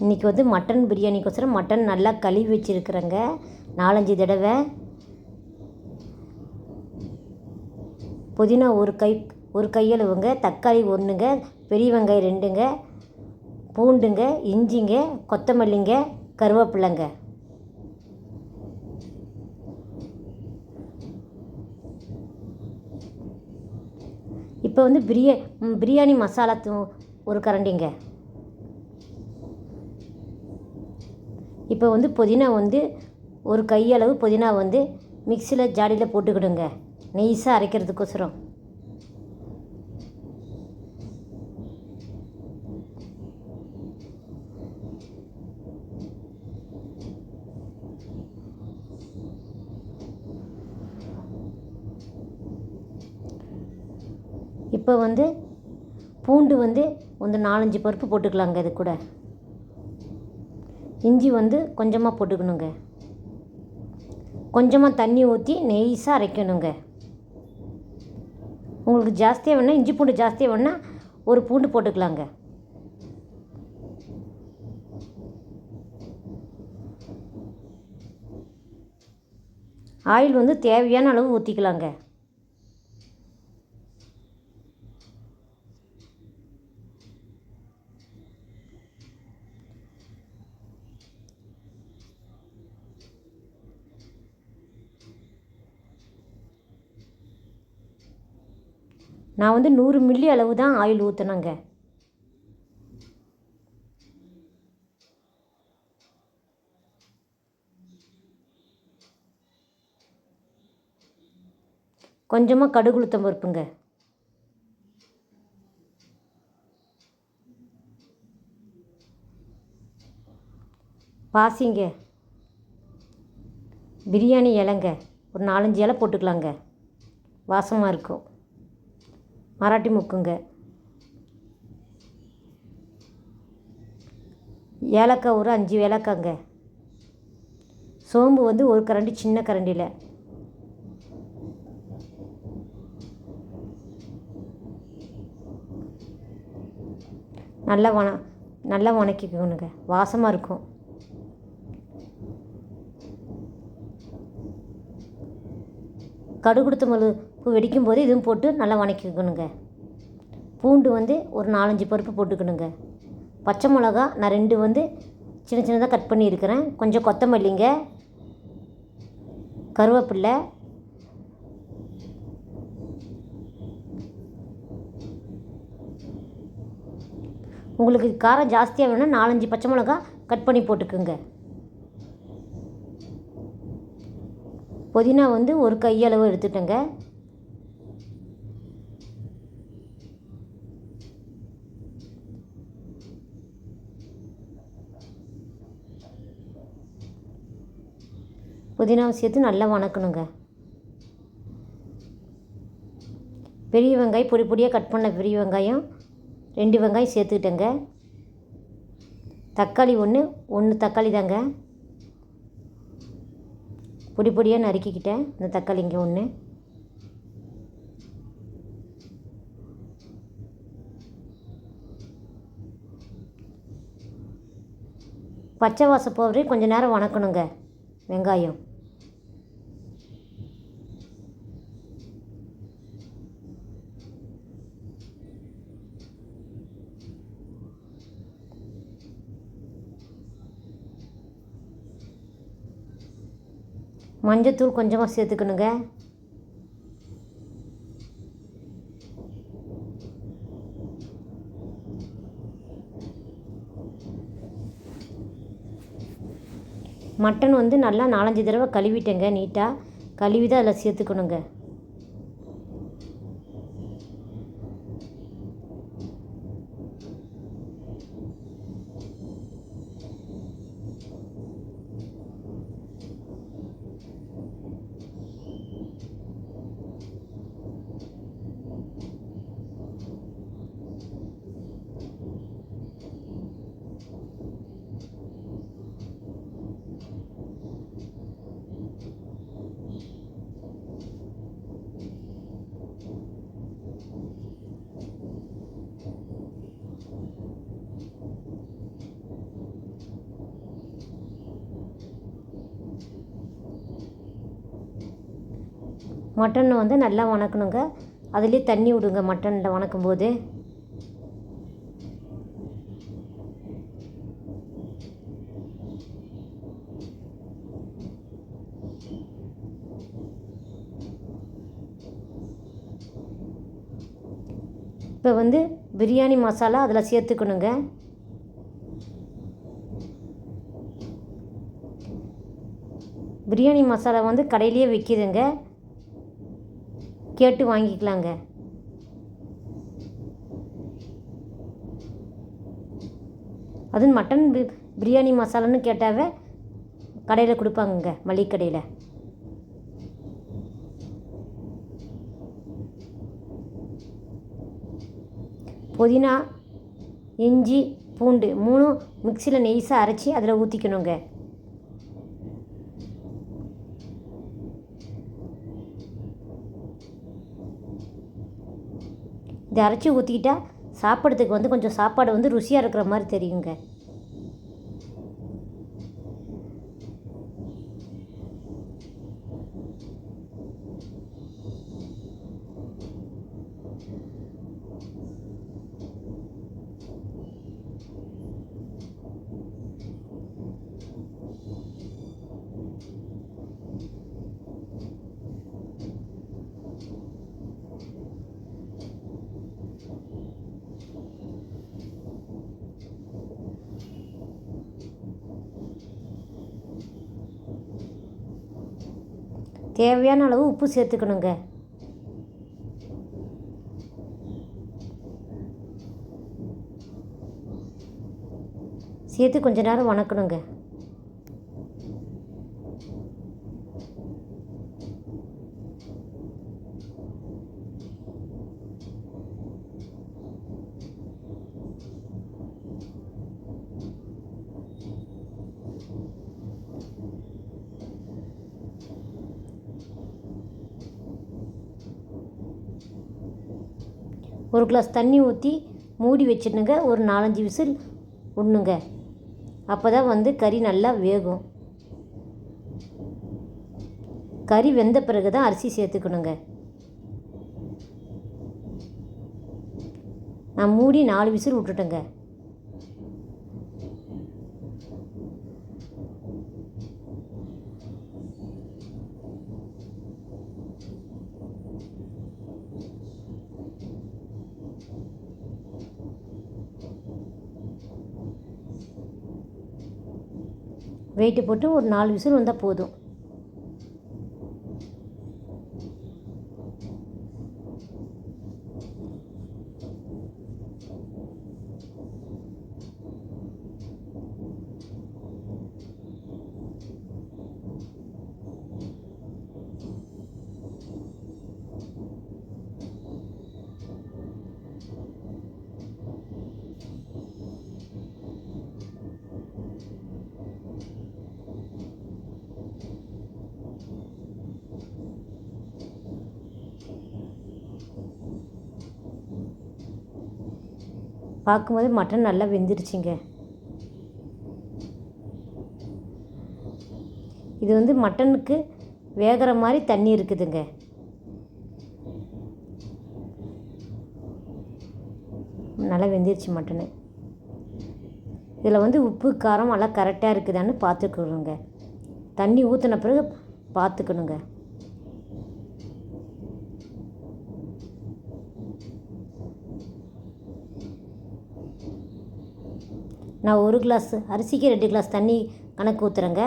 இன்றைக்கி வந்து mutton பிரியாணிக்கோசரம் mutton நல்லா கழுவி வச்சுருக்குறேங்க. நாலஞ்சு தடவை. புதினா ஒரு கை ஒரு கையளவுங்க. தக்காளி ஒன்றுங்க பெரிய வெங்காயம் ரெண்டுங்க பூண்டுங்க இஞ்சிங்க கொத்தமல்லிங்க கருவேப்பிலைங்க. இப்போ வந்து பிரியா பிரியாணி மசாலா தூ ஒரு கரண்டிங்க. இப்போ வந்து புதினா வந்து ஒரு கையளவு புதினா வந்து மிக்சியில் ஜாடியில் போட்டுக்கிடுங்க. நெய்ஸாக அரைக்கிறதுக்கோசரம். இப்போ வந்து பூண்டு வந்து ಒಂದು நாலஞ்சு பருப்பு போட்டுக்கலாங்க இது கூட. இஞ்சி வந்து கொஞ்சமாக போட்டுக்கணுங்க. கொஞ்சமாக தண்ணி ஊற்றி நெய்ஸாக அரைக்கணுங்க. உங்களுக்கு ஜாஸ்தியாக வேணால் இஞ்சி பூண்டு ஜாஸ்தியாக வேணால் ஒரு பூண்டு போட்டுக்கலாங்க. ஆயில் வந்து தேவையான அளவு ஊற்றிக்கலாங்க நான் வந்து நூறு மில்லி அளவு தான் ஆயில் ஊற்றினேங்க கொஞ்சமாக கடுகு உளுத்தம் பருப்புங்க. பாசிங்க. பிரியாணி இலைங்க. ஒரு நாலஞ்சு இலை போட்டுக்கலாங்க. வாசமாக இருக்கும். மராட்டி முக்குங்க. ஏலக்காய் ஒரு அஞ்சு ஏலக்காய்ங்க சோம்பு வந்து ஒரு கரண்டி சின்ன கரண்டியில். நல்லா வண நல்லா வணக்கிக்கணுங்க. வாசமாக இருக்கும். கடுகுடுத்த மிளகு வெடிக்கும் போது இதுவும் போட்டு நல்லா வணக்கிக்கணுங்க. பூண்டு வந்து ஒரு நாலஞ்சு பருப்பு போட்டுக்கணுங்க. பச்சை மிளகா நான் ரெண்டு வந்து சின்ன சின்னதாக கட் பண்ணியிருக்கிறேன். கொஞ்சம் கொத்தமல்லிங்க கருவேப்பில்லை உங்களுக்கு காரம் ஜாஸ்தியாக வேணும்னா நாலஞ்சு பச்சை மிளகா கட் பண்ணி போட்டுக்குங்க. புதினா வந்து ஒரு கையளவு எடுத்துட்டேங்க. புதினாவை சேர்த்து நல்லா வணக்கணுங்க. பெரிய வெங்காயம் பொடி பொடியாக கட் பண்ண பெரிய வெங்காயம் ரெண்டு வெங்காயம் சேர்த்துக்கிட்டேங்க. தக்காளி ஒன்று ஒன்று தக்காளி தாங்க. பொடி பொடியாக நறுக்கிக்கிட்டேன் இந்த தக்காளி இங்கே ஒன்று பச்சை வாசம் கொஞ்சம் நேரம் வணக்கணுங்க. வெங்காயம். மஞ்சத்தூள் கொஞ்சமாக சேர்த்துக்கணுங்க. மட்டன் வந்து நல்லா நாலஞ்சு தடவை கழுவிட்டேங்க நீட்டாக கழுவி தான் அதில் சேர்த்துக்கணுங்க. மட்டன் வந்து நல்லா வணக்கணுங்க. அதுலேயே தண்ணி விடுங்க மட்டனில் வணக்கும் போது இப்போ வந்து பிரியாணி மசாலா அதில் சேர்த்துக்கணுங்க. பிரியாணி மசாலா வந்து கடையிலேயே விற்கிதுங்க கேட்டு வாங்கிக்கலாங்க. அதுவும் மட்டன் பி பிரியாணி மசாலான்னு கேட்டாவே கடையில் கொடுப்பாங்கங்க மளிகை கடையில். புதினா இஞ்சி பூண்டு மூணும் மிக்சியில் நெய்ஸாக அரைச்சி அதில் ஊற்றிக்கணுங்க இதை அரைச்சி ஊற்றிக்கிட்டா சாப்பிட்றதுக்கு வந்து கொஞ்சம் சாப்பாடு வந்து ருசியாக இருக்கிற மாதிரி தெரியுங்க. தேவையான அளவு உப்பு சேர்த்துக்கணுங்க. சேர்த்து கொஞ்ச நேரம் வணக்கணுங்க. ஒரு கிளாஸ் தண்ணி ஊற்றி மூடி வச்சிடணுங்க ஒரு நாலஞ்சு விசில் விடணுங்க அப்போ தான் வந்து கறி நல்லா வேகும். கறி வெந்த பிறகு தான் அரிசி சேர்த்துக்கணுங்க. நான் மூடி நாலு விசில் விட்டுட்டேங்க. வெயிட்டு போட்டு ஒரு நாலு விசில் வந்தால் போதும். பார்க்கும்போது மட்டன் நல்லா வெந்துருச்சுங்க இது வந்து மட்டனுக்கு வேகிற மாதிரி தண்ணி இருக்குதுங்க. நல்லா வெந்துருச்சு மட்டனு. இதில் வந்து உப்பு காரம் எல்லாம் கரெக்டாக இருக்குதான்னு பார்த்துக்கணுங்க. தண்ணி ஊற்றின பிறகு பார்த்துக்கணுங்க. நான் ஒரு கிளாஸ் அரிசிக்கு ரெண்டு கிளாஸ் தண்ணி கணக்கு ஊற்றுறேங்க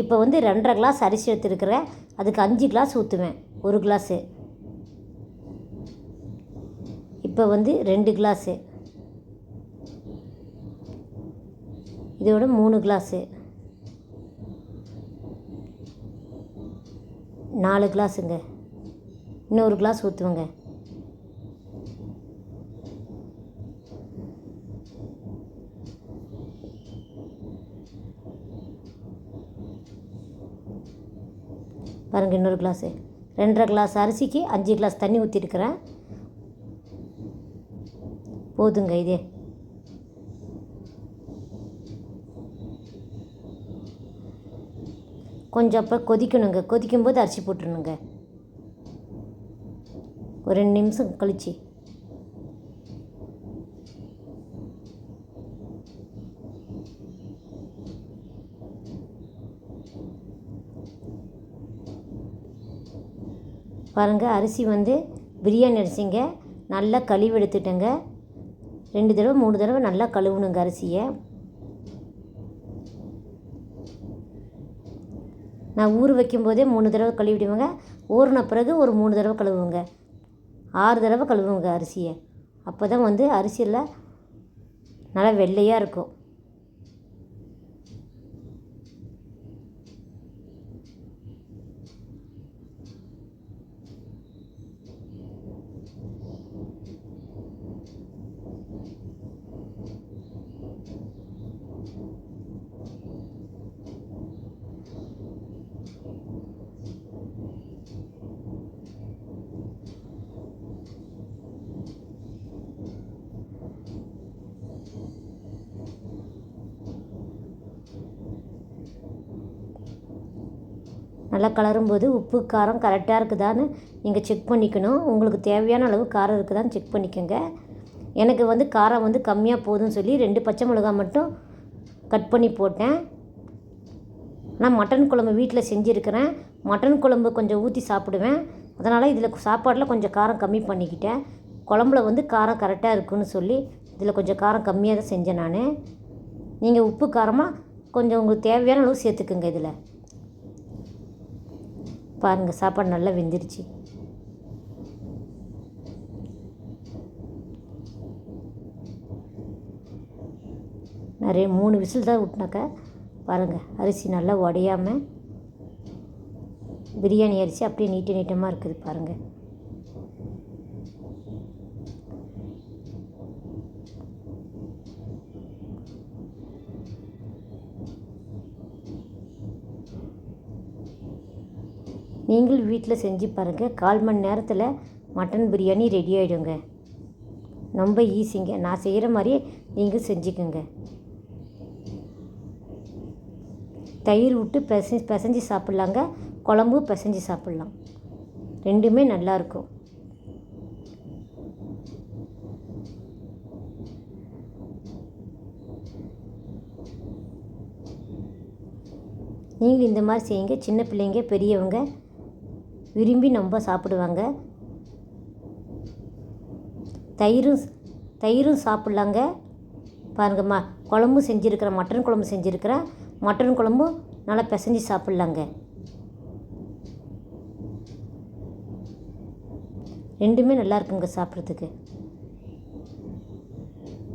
இப்போ வந்து ரெண்டரை கிளாஸ் அரிசி எடுத்துருக்குறேன். அதுக்கு அஞ்சு கிளாஸ் ஊற்றுவேன் ஒரு கிளாஸு இப்போ வந்து ரெண்டு கிளாஸு இதோட மூணு கிளாஸு நாலு கிளாஸுங்க இன்னொரு கிளாஸ் ஊற்றுவேங்க பாருங்கள் இன்னொரு கிளாஸு ரெண்டரை கிளாஸ் அரிசிக்கு அஞ்சு கிளாஸ் தண்ணி ஊற்றிருக்கிறேன் போதுங்க இதே. கொஞ்சம் அப்போ கொதிக்கணுங்க. கொதிக்கும்போது அரிசி போட்டுருணுங்க ஒரு ரெண்டு நிமிஷம் கழிச்சு. பாருங்கள் அரிசி வந்து பிரியாணி அரிசிங்க. நல்லா கழுவி எடுத்துட்டேங்க. ரெண்டு தடவை மூணு தடவை நல்லா கழுவுணுங்க அரிசியை. நான் ஊற வைக்கும்போதே மூணு தடவை கழுவிடுவேங்க. ஊறின பிறகு ஒரு மூணு தடவை கழுவுங்க. ஆறு தடவை கழுவுங்க அரிசியை. அப்போ தான் வந்து அரிசியில் நல்லா வெள்ளையாக இருக்கும். நல்லா கலரும்போது உப்பு காரம் கரெக்டாக இருக்குதான்னு நீங்கள் செக் பண்ணிக்கணும். உங்களுக்கு தேவையான அளவு காரம் இருக்குதான்னு செக் பண்ணிக்கோங்க. எனக்கு வந்து காரம் வந்து கம்மியாக போதும்னு சொல்லி ரெண்டு பச்சை மிளகா மட்டும் கட் பண்ணி போட்டேன். நான் மட்டன் குழம்பு வீட்டில் செஞ்சுருக்கிறேன். மட்டன் குழம்பு கொஞ்சம் ஊற்றி சாப்பிடுவேன். அதனால் இதில் சாப்பாட்டில் கொஞ்சம் காரம் கம்மி பண்ணிக்கிட்டேன். குழம்புல வந்து காரம் கரெக்டாக இருக்குன்னு சொல்லி இதில் கொஞ்சம் காரம் கம்மியாக தான் செஞ்சேன் நான். நீங்கள் உப்பு காரமாக கொஞ்சம் உங்களுக்கு தேவையான அளவு சேர்த்துக்குங்க இதில். பாருங்கள் சாப்பாடு நல்லா வெந்துருச்சு. நிறைய மூணு விசில் தான் விட்டினாக்கா பாருங்கள் அரிசி நல்லா உடையாமல் பிரியாணி அரிசி அப்படியே நீட்ட நீட்டமாக இருக்குது பாருங்கள் நீங்கள் வீட்டில் செஞ்சு பாருங்கள் கால் மணி நேரத்தில் மட்டன் பிரியாணி ரெடி ஆகிடுங்க ரொம்ப ஈஸிங்க நான் செய்கிற மாதிரியே நீங்கள் செஞ்சுக்கோங்க. தயிர் விட்டு பிசை பிசைஞ்சு சாப்பிட்லாங்க. குழம்பு பிசைஞ்சு சாப்பிட்லாம். ரெண்டுமே நல்லாயிருக்கும் நீங்கள் இந்த மாதிரி செய்யுங்க. சின்ன பிள்ளைங்க பெரியவங்க விரும்பி ரொம்ப சாப்பிடுவாங்க. தயிரும் தயிரும் சாப்பிட்லாங்க. பாருங்கம்மா குழம்பு செஞ்சுருக்கிறேன் மட்டன் குழம்பு செஞ்சுருக்கிறேன் மட்டன் குழம்பும் நல்லா பிசைஞ்சு சாப்பிட்லாங்க. ரெண்டுமே நல்லா இருக்குங்க சாப்பிட்றதுக்கு.